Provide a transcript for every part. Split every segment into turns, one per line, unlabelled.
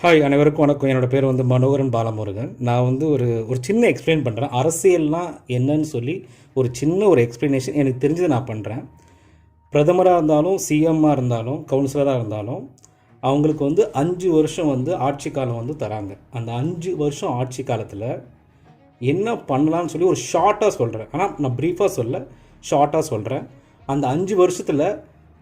Hi அனைவருக்கும் வணக்கம். என்னோட பேர் வந்து மனோகரன் பாலமுருகன். நான் வந்து ஒரு ஒரு சின்ன எக்ஸ்பிளைன் பண்ணுறேன் அரசியல்னால் என்னன்னு சொல்லி ஒரு சின்ன ஒரு எக்ஸ்ப்ளனேஷன் எனக்கு தெரிஞ்சதை நான் பண்ணுறேன் பிரதமராக இருந்தாலும் சிஎம்மாக இருந்தாலும் கவுன்சிலராக இருந்தாலும் அவங்களுக்கு வந்து அஞ்சு வருஷம் வந்து ஆட்சி காலம் வந்து தராங்க. அந்த அஞ்சு வருஷம் ஆட்சி காலத்தில் என்ன பண்ணலான்னு சொல்லி ஒரு ஷார்ட்டாக சொல்கிறேன் ஆனால் நான் ப்ரீஃபாக சொல்ல ஷார்ட்டாக சொல்கிறேன் அந்த அஞ்சு வருஷத்தில்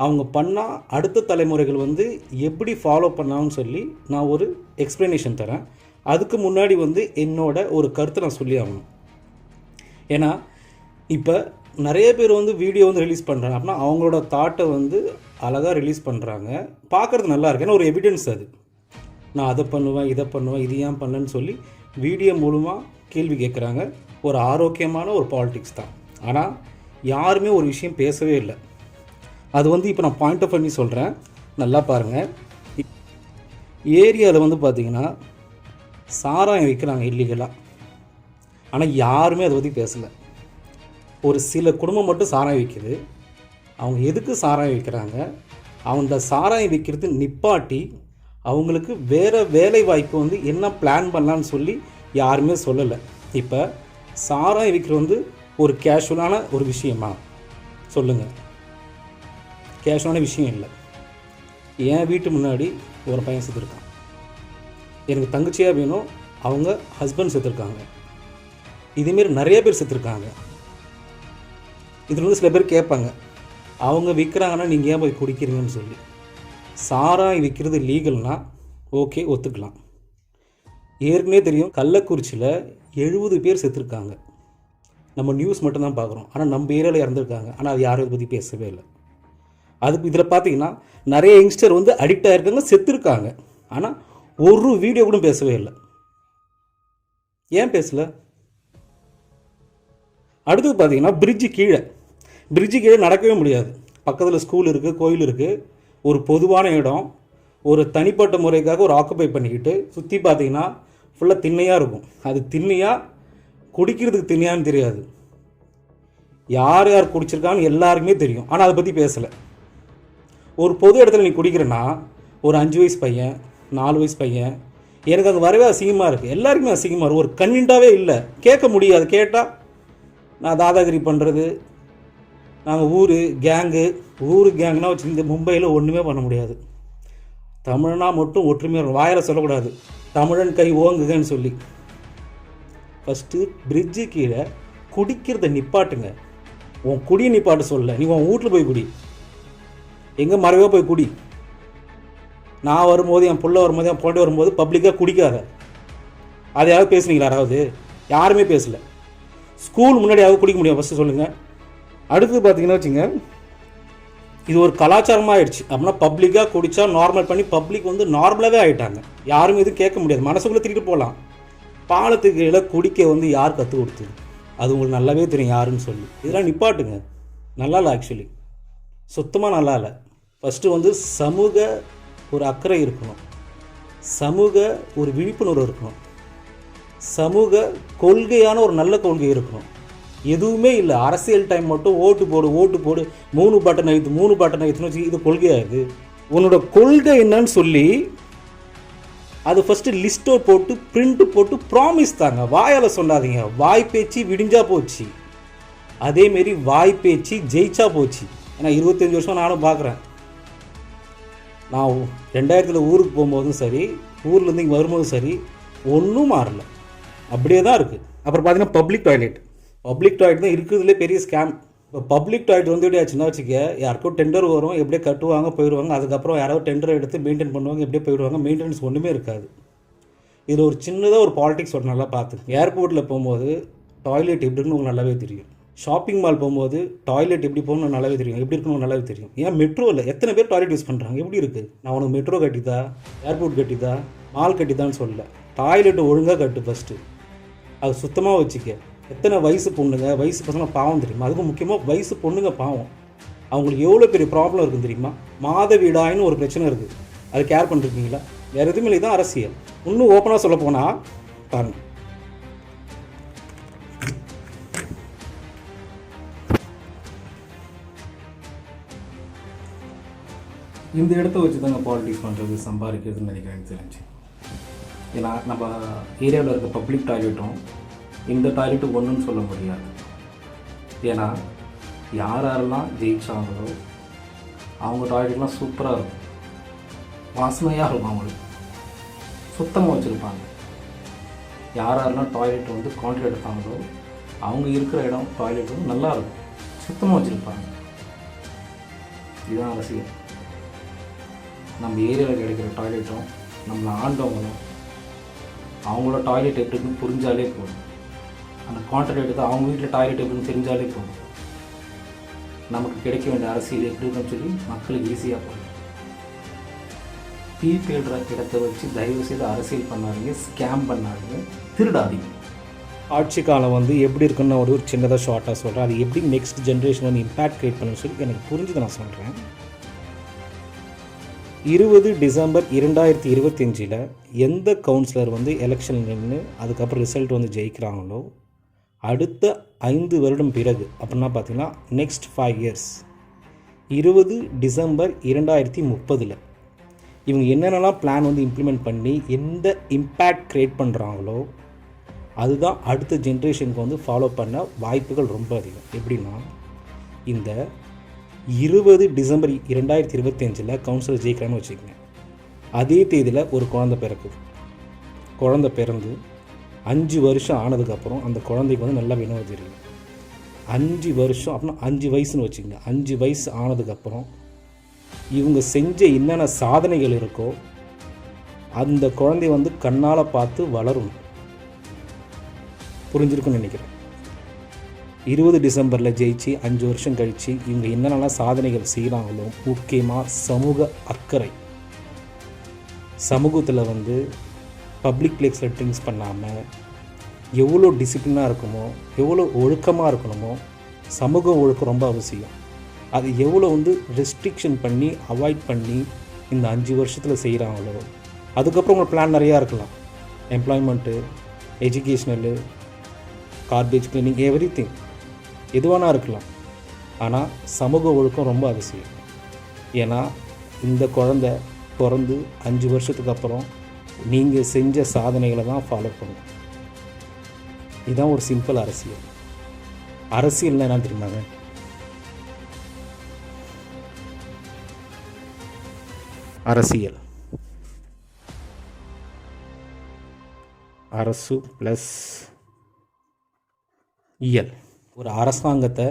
அவங்க பண்ணால் அடுத்த தலைமுறைகள் வந்து எப்படி ஃபாலோ பண்ணான்னு சொல்லி நான் ஒரு எக்ஸ்ப்ளனேஷன் தரேன். அதுக்கு முன்னாடி வந்து என்னோட ஒரு கருத்தை நான் சொல்லி ஆகணும். ஏன்னா இப்போ நிறைய பேர் வந்து வீடியோ வந்து ரிலீஸ் பண்ணுறாங்க அப்படின்னா அவங்களோட தாட்டை வந்து அழகாக ரிலீஸ் பண்ணுறாங்க பார்க்குறது நல்லா இருக்கு. ஏன்னா ஒரு எவிடன்ஸ் அது. நான் அதை பண்ணுவேன் இதை பண்ணுவேன் இது ஏன் பண்ணேன்னு சொல்லி வீடியோ மூலமாக கேள்வி கேட்குறாங்க ஒரு ஆரோக்கியமான ஒரு பாலிடிக்ஸ் தான். ஆனால் யாருமே ஒரு விஷயம் பேசவே இல்லை. அது வந்து இப்போ நான் பாயிண்ட் ஆஃப் பண்ணி சொல்கிறேன் நல்லா பாருங்கள் ஏரியாவில் வந்து பார்த்தீங்கன்னா சாராயம் விற்கிறாங்க இல்லீகலாக ஆனால் யாருமே அதை பற்றி பேசலை. ஒரு சில குடும்பம் மட்டும் சாராயம் விற்கிது அவங்க எதுக்கு சாராயம் விற்கிறாங்க அந்த சாராயம் விற்கிறது நிப்பாட்டி அவங்களுக்கு வேறு வேலை வாய்ப்பு வந்து என்ன பிளான் பண்ணலான்னு சொல்லி யாருமே சொல்லலை. இப்போ சாராயம் விற்கிறது வந்து ஒரு கேஷுவலான ஒரு விஷயமா? சொல்லுங்கள் கேஷுவலான விஷயம் இல்லை. என் வீட்டு முன்னாடி ஒரு பையன் செத்துருக்கான். எனக்கு தங்கச்சியாக வேணும் அவங்க ஹஸ்பண்ட் செத்துருக்காங்க. இதேமாரி நிறைய பேர் செத்துருக்காங்க. இதில் வந்து சில பேர் கேட்பாங்க அவங்க விற்கிறாங்கன்னா நீங்கள் ஏன் போய் குடிக்கிறீங்கன்னு சொல்லி? சாராய் விற்கிறது லீகல்னால் ஓகே ஒத்துக்கலாம். ஏற்கனவே தெரியும் கள்ளக்குறிச்சியில் எழுபது பேர் செத்துருக்காங்க. நம்ம நியூஸ் மட்டும்தான் பார்க்குறோம். ஆனால் நம்ம ஏரியாவில் இறந்துருக்காங்க. ஆனால் அது யாரும் இதை பற்றி பேசவே இல்லை. அதுக்கு இதில் பார்த்தீங்கன்னா நிறைய யங்ஸ்டர் வந்து அடிக்ட் ஆகிருக்காங்க செத்துருக்காங்க. ஆனால் ஒரு வீடியோ கூட பேசவே இல்லை. ஏன் பேசலை? அடுத்தது பார்த்தீங்கன்னா பிரிட்ஜு கீழே. பிரிட்ஜு கீழே நடக்கவே முடியாது. பக்கத்தில் ஸ்கூல் இருக்குது கோயில் இருக்குது ஒரு பொதுவான இடம். ஒரு தனிப்பட்ட முறைக்காக ஒரு ஆக்குப்பை பண்ணிக்கிட்டு சுற்றி பார்த்தீங்கன்னா ஃபுல்லாக திண்ணையாக இருக்கும். அது திண்ணையாக குடிக்கிறதுக்கு திண்ணையான்னு தெரியாது. யார் யார் குடிச்சிருக்கான்னு எல்லாருக்குமே தெரியும். ஆனால் அதை பற்றி பேசலை. ஒரு பொது இடத்துல நீ குடிக்கிறேன்னா ஒரு அஞ்சு வயசு பையன் நாலு வயசு பையன் எனக்கு அது வரவே அசிங்கமாக இருக்குது எல்லாருக்குமே அசிங்கமாக இருக்கும் ஒரு கன்விண்டாவே இல்லை. கேட்க முடியாது. கேட்டால் நான் தாதாகிரி பண்ணுறது நாங்கள் ஊர் கேங்கு ஊர் கேங்னா வச்சு இந்த மும்பையில் ஒன்றுமே பண்ண முடியாது. தமிழனா மட்டும் ஒற்றுமையாக வாயில் சொல்லக்கூடாது. தமிழன் கை ஓங்குகன்னு சொல்லி. ஃபஸ்ட்டு பிரிட்ஜு கீழே குடிக்கிறத நிப்பாட்டுங்க. உன் குடியை நிப்பாட்ட சொல்ல நீ உன் வீட்டில் போய் குடி. எங்கே மறைவோ போய் குடி. நான் வரும்போது என் பிள்ளை வரும்போது என் பொண்ணு வரும்போது பப்ளிக்காக குடிக்காத. அது யாராவது பேசுனீங்களா யாராவது? யாருமே பேசல. ஸ்கூல் முன்னாடியாவது குடிக்க முடியும் ஃபஸ்ட்டு சொல்லுங்கள் அடுத்தது பார்த்தீங்கன்னா வச்சுங்க இது ஒரு கலாச்சாரமாக ஆயிடுச்சு அப்படின்னா பப்ளிக்காக குடித்தா நார்மல் பண்ணி பப்ளிக் வந்து நார்மலாகவே ஆகிட்டாங்க யாரும் எதுவும் கேட்க முடியாது. மனசுக்குள்ளே திருட்டு போகலாம். பாலத்துக்கு கீழே குடிக்க வந்து யார் கற்றுக் கொடுத்தது? அது உங்களுக்கு நல்லாவே தெரியும் யாருன்னு சொல்லி. இதெல்லாம் நிப்பாட்டுங்க. நல்லா இல்லை ஆக்சுவலி சுத்தமாக நல்லா இல்லை. ஃபஸ்ட்டு வந்து சமூக ஒரு அக்கறை இருக்கணும். சமூக ஒரு விழிப்புணர்வு இருக்கணும். சமூக கொள்கையான ஒரு நல்ல கொள்கை இருக்கணும். எதுவுமே இல்லை. அரசியல் டைம் மட்டும் ஓட்டு போடு ஓட்டு போடு மூணு பட்டன் ஐத்து மூணு பட்டன் ஐத்துன்னு வச்சு இது கொள்கையாக இருக்குது உன்னோட கொள்கை என்னன்னு சொல்லி அது ஃபஸ்ட்டு லிஸ்ட்டோ போட்டு ப்ரிண்ட்டு போட்டு ப்ராமிஸ் தாங்க. வாயால் சொல்லாதீங்க. வாய் பேச்சு விடிஞ்சா போச்சு. அதேமாரி வாய் பேச்சு ஜெயிச்சா போச்சு. ஏன்னா இருபத்தஞ்சி வருஷம் நானும் பார்க்குறேன் நான் ரெண்டாயிரத்தில் ஊருக்கு போகும்போதும் சரி ஊர்லேருந்து இங்கே வரும்போதும் சரி ஒன்றும் மாறல. அப்படியே தான் இருக்குது அப்புறம் பார்த்தீங்கன்னா பப்ளிக் டாய்லெட் பப்ளிக் டாய்லெட் தான் இருக்கிறதுலே பெரிய ஸ்கேம் இப்போ பப்ளிக் டாய்லெட் வந்து எப்படி ஆச்சுன்னா வச்சுக்க யாருக்கோ டெண்டர் வரும் எப்படியே கட்டுவாங்க போயிடுவாங்க. அதுக்கப்புறம் யாராவது டெண்டர் எடுத்து மெயின்டைன் பண்ணுவாங்க எப்படியே போயிடுவாங்க. மெயின்டெனன்ஸ் ஒன்றுமே இருக்காது. இதில் ஒரு சின்னதாக ஒரு பாலிடிக்ஸ் ஒரு நல்லா பார்த்து ஏர்போர்ட்டில் போகும்போது டாய்லெட் எப்படின்னு உங்களுக்கு நல்லாவே தெரியும். ஷாப்பிங் மால் போகும்போது டாய்லெட் எப்படி போகணும்னு நல்லாவே தெரியும். எப்படி இருக்கணும்னு நல்லாவே தெரியும். ஏன் மெட்ரோவில் எத்தனை பேர் டாய்லெட் யூஸ் பண்ணுறாங்க எப்படி இருக்குது நான் உனக்கு மெட்ரோ கட்டிதா ஏர்போர்ட் கட்டிதா மால் கட்டிதான்னு சொல்லல. டாய்லெட்டு ஒழுங்காக கட்டு ஃபஸ்ட்டு அது சுத்தமாக வச்சுக்க. எத்தனை வயசு பொண்ணுங்க வயசு பசங்க பாவம் தெரியுமா? அதுக்கும் முக்கியமாக வயசு பொண்ணுங்க பாவம். அவங்களுக்கு எவ்வளோ பெரிய ப்ராப்ளம் இருக்குன்னு தெரியுமா? மாத வீடாயின்னு ஒரு பிரச்சனை இருக்குது அது கேர் பண்ணிருக்கீங்களா? வேறு எதுவுமே இல்லை. தான் அரசியல். இன்னும் ஓப்பனாக சொல்ல போனால் பாருங்கள் இந்த இடத்த வச்சு தாங்க பாலிடிக்ஸ் பண்ணுறது சம்பாதிக்கிறதுன்னு நினைக்கிறேன் தெரிஞ்சு. ஏன்னா நம்ம ஏரியாவில் இருக்க பப்ளிக் டாய்லெட்டும் இந்த டாய்லெட்டும் ஒன்றுன்னு சொல்ல முடியாது. ஏன்னா யார் யாரெல்லாம் ஜெயிச்சாங்களோ அவங்க டாய்லெட்லாம் சூப்பராக இருக்கும். வாசனையாக இருக்கும் அவங்களுக்கு. சுத்தமாக வச்சுருப்பாங்க. யார் யாரெல்லாம் டாய்லெட் வந்து கான்ட்ராக்ட் எடுத்தாங்களோ அவங்க இருக்கிற இடம் டாய்லெட் வந்து நல்லா இருக்கும். சுத்தமாக வச்சுருப்பாங்க. இதுதான் அரசியல். நம்ம ஏரியாவில் கிடைக்கிற டாய்லெட்டும் நம்மளை ஆண்டவங்களும் அவங்களோட டாய்லெட் எப்படி இருக்குன்னு புரிஞ்சாலே போதும். அந்த கான்ட்ராக்ட் எடுத்து அவங்க வீட்டில் டாய்லெட் எப்படின்னு தெரிஞ்சாலே போதும். நமக்கு கிடைக்க வேண்டிய அரசியல் எப்படி இருக்குன்னு சொல்லி மக்களுக்கு ஈஸியாக போகும் டீ இடத்தை இடத்த வச்சு தயவு செய்து அரசியல் பண்ணாதீங்க ஸ்கேம் பண்ணாதீங்க திருடாதீங்க. ஆட்சி காலம் வந்து எப்படி இருக்குன்னு ஒரு ஒரு சின்னதாக ஷார்ட்டாக சொல்கிறேன் அது எப்படி நெக்ஸ்ட் ஜென்ரேஷன் வந்து இம்பேக்ட் க்ரியேட் பண்ணணும்னு சொல்லி எனக்கு புரிஞ்சதை நான் சொல்கிறேன் இருபது டிசம்பர் இரண்டாயிரத்தி இருபத்தஞ்சில் எந்த கவுன்சிலர் வந்து எலெக்ஷன் நின்று அதுக்கப்புறம் ரிசல்ட் வந்து ஜெயிக்கிறாங்களோ அடுத்த ஐந்து வருடம் பிறகு அப்படின்னா பார்த்தீங்கன்னா நெக்ஸ்ட் ஃபைவ் இயர்ஸ் இருபது டிசம்பர் இரண்டாயிரத்தி முப்பதில் இவங்க என்னென்னலாம் பிளான் வந்து இம்ப்ளிமெண்ட் பண்ணி எந்த இம்பேக்ட் க்ரியேட் பண்ணுறாங்களோ அதுதான் அடுத்த ஜென்ரேஷனுக்கு வந்து ஃபாலோ பண்ண வாய்ப்புகள் ரொம்ப அதிகம். எப்படின்னா இந்த இருபது டிசம்பர் இரண்டாயிரத்தி இருபத்தஞ்சில் கவுன்சிலர் ஜெயிக்கிறான்னு வச்சுக்கோங்க. அதே தேதியில் ஒரு குழந்தை பிறக்குது. குழந்தை பிறந்து அஞ்சு வருஷம் ஆனதுக்கப்புறம் அந்த குழந்தைக்கு வந்து நல்லா வினோத தெரியும் அஞ்சு வருஷம் அப்படின்னா அஞ்சு வயசுன்னு வச்சுக்கோங்க. அஞ்சு வயசு ஆனதுக்கப்புறம் இவங்க செஞ்ச என்னென்ன சாதனைகள் இருக்கோ அந்த குழந்தை வந்து கண்ணால் பார்த்து வளரும் புரிஞ்சிருக்குன்னு நினைக்கிறேன். இருபது டிசம்பரில் ஜெயிச்சு அஞ்சு வருஷம் கழித்து இவங்க என்னென்னலாம் சாதனைகள் செய்கிறாங்களோ முக்கியமாக சமூக அக்கறை. சமூகத்தில் வந்து பப்ளிக் பிளேஸில் ட்ரிங்க்ஸ் பண்ணாமல் எவ்வளோ டிசிப்ளினாக இருக்குமோ எவ்வளோ ஒழுக்கமாக இருக்கணுமோ சமூக ஒழுக்கம் ரொம்ப அவசியம். அது எவ்வளோ வந்து ரெஸ்ட்ரிக்ஷன் பண்ணி அவாய்ட் பண்ணி இந்த அஞ்சு வருஷத்தில் செய்கிறாங்களோ அதுக்கப்புறம் உங்கள் பிளான் நிறையா இருக்கலாம். Employment educational garbage cleaning everything எதுவானா இருக்கலாம். ஆனால் சமூக ஒழுக்கம் ரொம்ப அவசியம். ஏன்னா இந்த குழந்த பிறந்து அஞ்சு வருஷத்துக்கு அப்புறம் நீங்கள் செஞ்ச சாதனைகளை தான் ஃபாலோ பண்ணும். இதுதான் ஒரு சிம்பிள் அரசியல். அரசியல்னால் என்ன தெரியுமாங்க அரசியல். அரசு ப்ளஸ் இயல். ஒரு அரசாங்கத்தை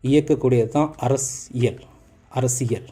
இயக்கக்கூடியது தான் அரசியல் அரசியல்.